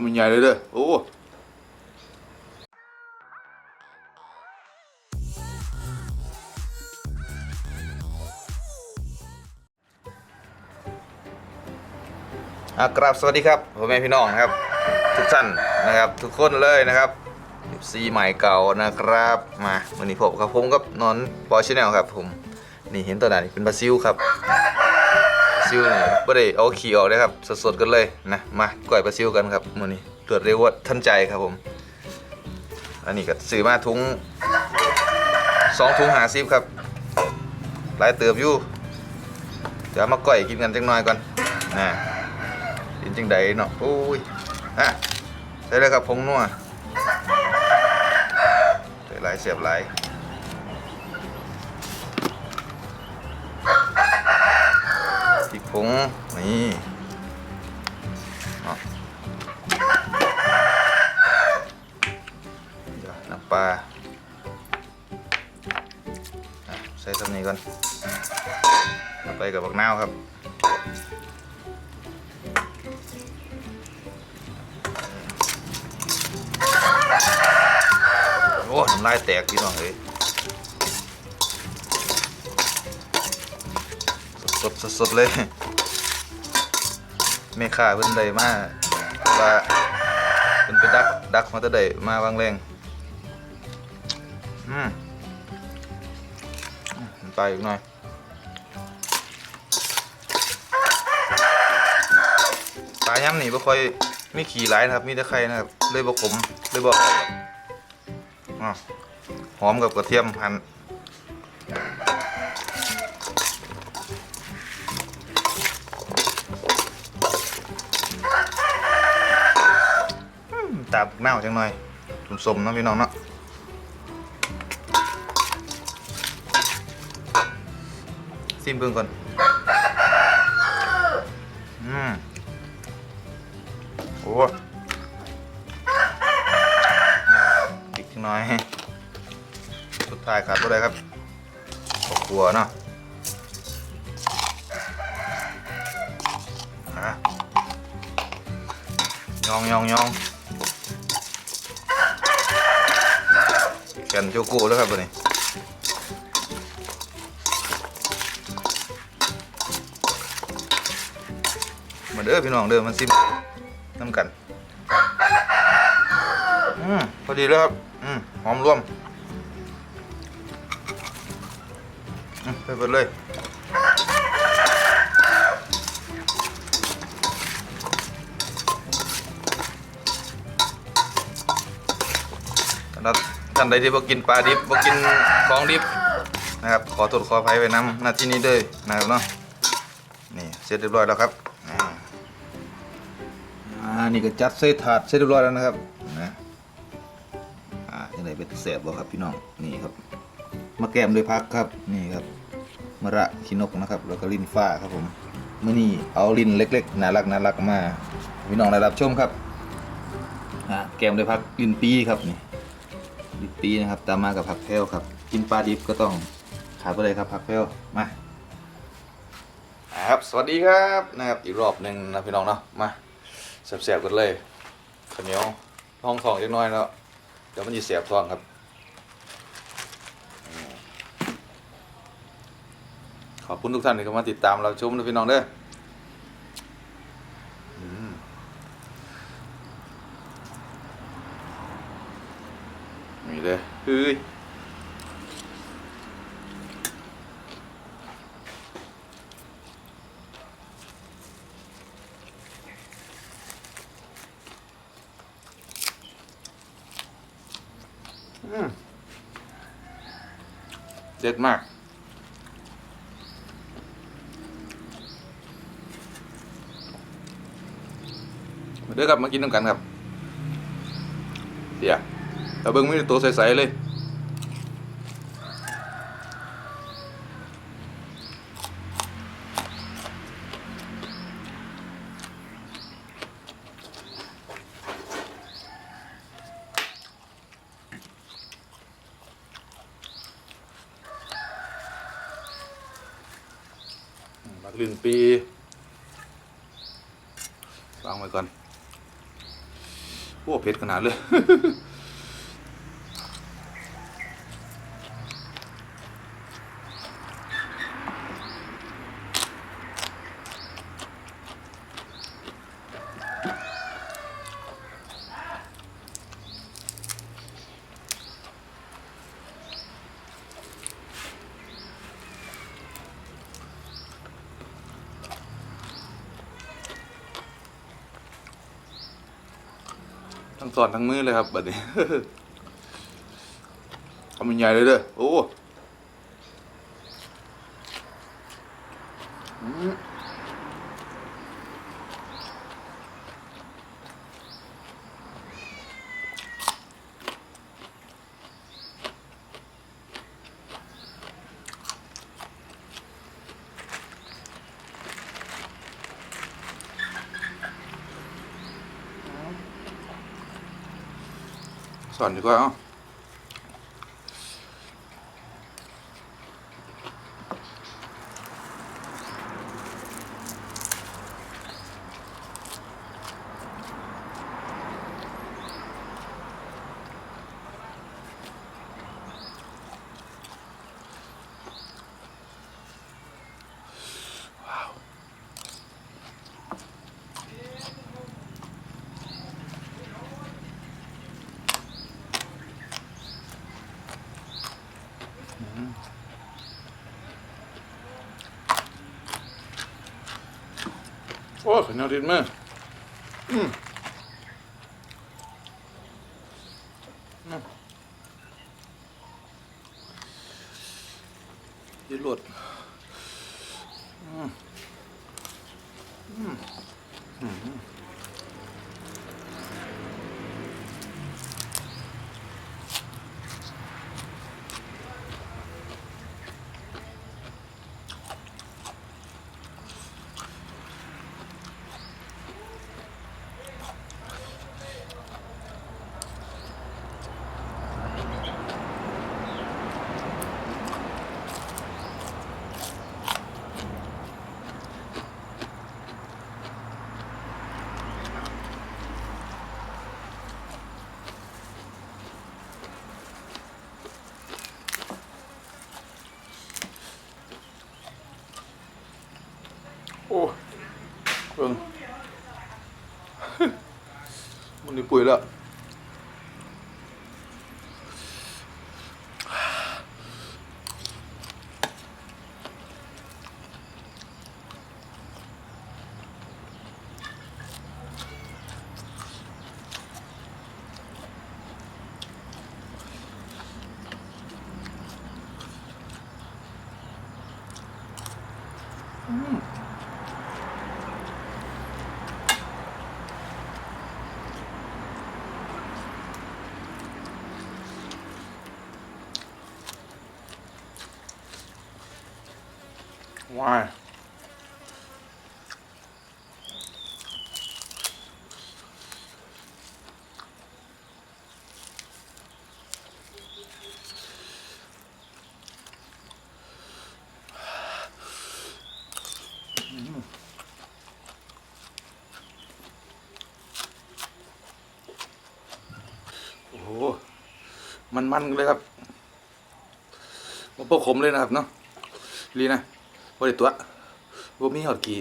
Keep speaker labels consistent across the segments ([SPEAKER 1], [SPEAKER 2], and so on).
[SPEAKER 1] ำมันใหญ่เลยเด้อโอ้กราบสวัสดีครับพ่อแม่พี่น้องนะครับ ทุกท่านนะครับ ทุกคนเลยนะครับซีใหม่เก่านะครับมาวันนี้ผมครับผมกับนอนบอชแนลครับผมนี่เห็นตัวไหนเป็นบราซิลครับ ซิลนี่ไม่ได้เอาขี่ออกเลยครับ สดๆกันเลยนะมาก่อยปลาซิลกันครับมื้อนี้ตรวจเร็วว่าทันใจครับผม อันนี้ก็ซื้อมาถุงสองถุงหาซิบครับหลายเติบอยู่เดี๋ยวมาก่อยกินกันจังหน่อยก่อนนะกินจังใดเนาะโอ้ยอะใส่เลยครับผงนัวใส่หลายเสียบหลาย พริกผ งนี่เอาเดี๋ยวน้ำปลาใส่ตรงนี้ก่อนต่อไปกับบักนาวครับโอ้น้ำลายแตกพี่น้องเอ้ยสดๆสดๆเลย ไม่ค่าเพิ่นได้มาว่าเพิ่นไปดักดักมาแตะได้มาวางแรงอืมอืมไปอีกหน่อยปลาย่ำนี่บ่ค่อยมีขี่หลายนะครับ มีแต่ไข่นะครับเลยบ่ขมเลยบ่อ๋อหอมกับกระเทียมหั่น ตาแมวจังหน่อยสมๆเนาะพี่น้องเนาะซิมเบิ่งก่อนอืมโอ้อีกจังหน่อยสุดท้ายขาดบ่ได้ครับขอบครัวเนาะอะยองยองยอง กันโจโก้แล้วครับตัวนี้มาเด้อพี่น้องเด้อมันซิมน้ำกันอืมพอดีแล้วครับอืมหอมร่วมอืมไปเปิดเลยรับ ท่านใดที่บ่กินปลาดิบบ่กินของดิบนะครับขอโทษขออภัยไว้นำหน้าที่นี้ด้วยนะครับเนาะนี่เสร็จเรียบร้อยแล้วครับอ่านี่ก็จัดใส่ถาดเสร็จเรียบร้อยแล้วนะครับนะอ่าจังไดเป็นแสบบ่ครับพี่น้องนี่ครับมาแกมด้วยพักครับนี่ครับมะระขี้นกนะครับ แล้วก็ลิ้นฟ้าครับผมเมื้อนี้เอาลิ้นเล็กๆน่ารักน่ารักมาพี่น้องได้รับชมครับอ่าแกมด้วยพักลิ้นปีครับนี่ ดิบปีนะครับ ตามมากับผักแพรวครับ กินปลาดิบก็ต้องขาดไปเลยครับผักแพรวมาครับสวัสดีครับนะครับอีกรอบหนึ่งนะพี่น้องเนาะมาเสียบๆกันเลยข้าวเหนียวห้องทองเล็กน้อยแล้วเดี๋ยวมันจะเสียบท้องครับขอบคุณทุกท่านที่เข้ามาติดตามเราชมนะพี่น้องเด้อม นี่เลยเฮ้ยอืมเด็ดมากมาเด้อครับมากินน้ำกันครับ เดี๋ยว เราเบิ่งมีแต่ตัวใสๆเลยมักลินปีวางไว้ก่อน โอ้เผ็ดขนาดเลย ทั้งสอนทั้งมือเลยครับแบบนี้ทำใหญ่เลยเด้อโอ้ มสอน โอ้ขนาดนี้มากอืมอืมยืดหลุดอืมอืมอืมโอ้เบิ่ง มันนี่ปุ๋ยแล้ว ว้ายโอ้โห มันๆเลยครับมันพวกขมเลยนะครับเนาะลีนะ บริตัวบ่มีหอดกี่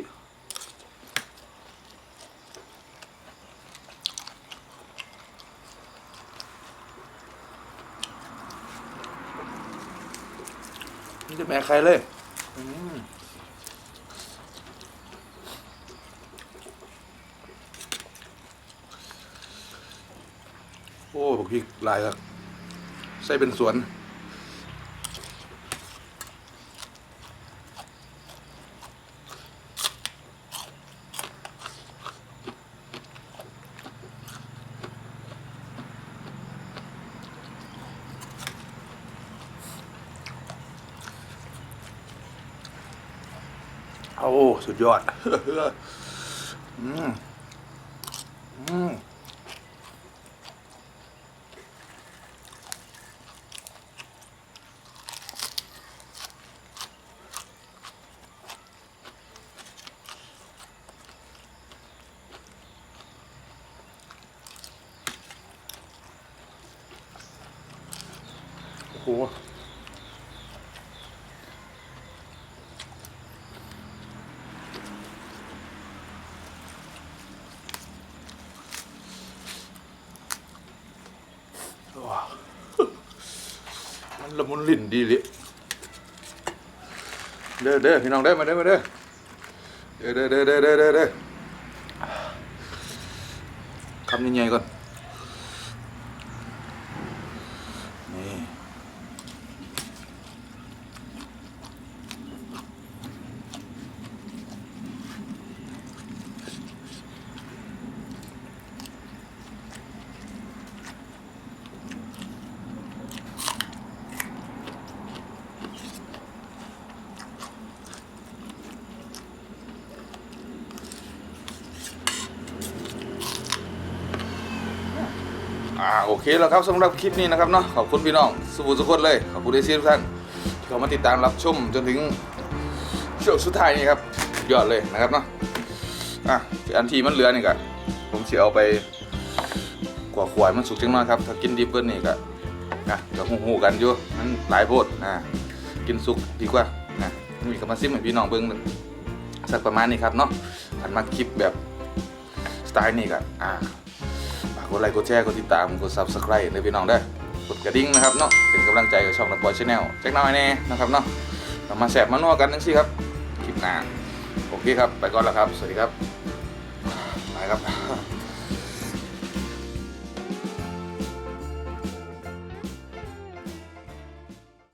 [SPEAKER 1] นี่จะแม่ใครเลยอืมโอ้บักพริกหลายครับใส่เป็นสวน โอ้สุดยอด อืม อืมโอ้ ละมุนลิ้นดีลิเด้อเด้อพี่น้องเด้มาเด้มาเด้อเด้อเด้อเด้อเด้อเด้อคำใหญ่ๆก่อน โอเคแล้วครับสำหรับคลิปนี้นะครับเนาะขอบคุณพี่น้องสุภูสุคนเลยขอบคุณที่ซีทุกท่านที่เข้ามาติดตามรับชมจนถึงช่วงสุดท้ายนี้ครับยอดเลยนะครับเนาะอะอันที่มันเหลือนี่ก็ผมจะเอาไปกว่าขวายมันสุกจังน้อยครับถ้ากินดิบเบิ้ลนี่ก็นะก็หูๆกันอยู่มันหลายโพดนะกินสุกดีกว่านะมีกำมาซิมให้พี่น้องเบิ้งสักประมาณนี้ครับเนาะอันมาคลิปแบบสไตล์นี้ก็อ่า กดไลค์กดแชร์กดติดตามกด subscribe เลยพี่น้องเด้อกดกระดิ่งนะครับเนาะเป็นกำลังใจกับช่องนักบอยชาแนลแจ็คน้อยแน่นะครับเนาะเรามาแสบมานัวกันทั้งสี่ครับคลิปหน้าโอเคครับ ไปก่อนแล้วครับ สวัสดีครับไปครับ